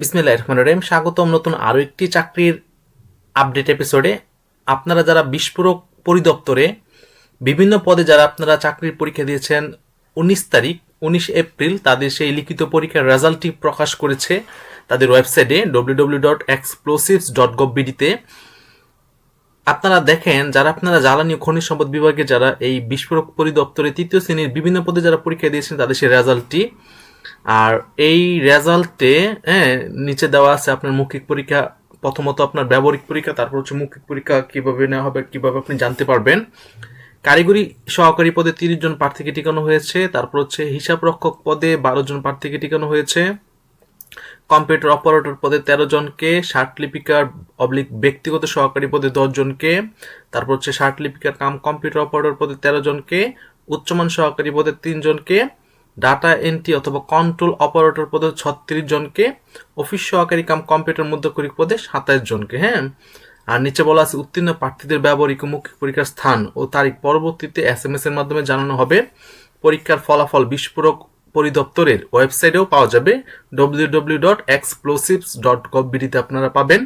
বিসমিল্লাহ রহমান রহিম, স্বাগতম নতুন আরও একটি চাকরির আপডেট এপিসোডে আপনারা যারা বিস্ফোরক পরিদপ্তরে, বিভিন্ন পদে যারা আপনারা চাকরির পরীক্ষা দিয়েছেন উনিশ তারিখ, উনিশ এপ্রিল, তাদের সেই লিখিত পরীক্ষার রেজাল্টটি প্রকাশ করেছে তাদের ওয়েবসাইটে W dot explosives dot gov বিডিতে আপনারা দেখেন, যারা আপনারা জ্বালানি খনিজ সম্পদ বিভাগে যারা এই বিস্ফোরক পরিদপ্তরে তৃতীয় শ্রেণির বিভিন্ন পদে যারা পরীক্ষা দিয়েছেন, তাদের সেই রেজাল্টটি আর এই রেজাল্টে হ্যাঁ নিচে দেওয়া আছে আপনার মৌখিক পরীক্ষা, প্রথমত আপনার ব্যবহারিক পরীক্ষা, তারপর হচ্ছে মৌখিক পরীক্ষা, কীভাবে নেওয়া হবে, কীভাবে আপনি জানতে পারবেন। কারিগরি সহকারী পদে তিরিশ জন প্রার্থীকে টিকানো হয়েছে, তারপর হচ্ছে হিসাব রক্ষক পদে বারো জন প্রার্থীকে টিকানো হয়েছে। কম্পিউটার অপারেটর পদে তেরো জনকে, ষাট লিপিকার অবলিক ব্যক্তিগত সহকারী পদে দশ জনকে, তারপর হচ্ছে ষাট লিপিকার কাম কম্পিউটার অপারেটর পদে তেরো জনকে, উচ্চমান সহকারী পদে তিন জনকে ডাটা এন্ট্রি অথবা কন্ট্রোল অপারেটর পদে ছত্রিশ জনকে অফিস সহকারী কাম কম্পিউটার মধ্যকরিক পদে সাতাশ জনকে হ্যাঁ? আর নিচে বলা আছে উত্তীর্ণ প্রার্থীদের ব্যবহারিক মৌখিক পরীক্ষার স্থান ও তারিখ পরবর্তীতে এস এম এস এর মাধ্যমে জানানো হবে। পরীক্ষার ফলাফল বিস্ফোরক পরিদপ্তরের ওয়েবসাইটেও পাওয়া যাবে। W W dot explosives dot gov বিডিতে আপনারা পাবেন।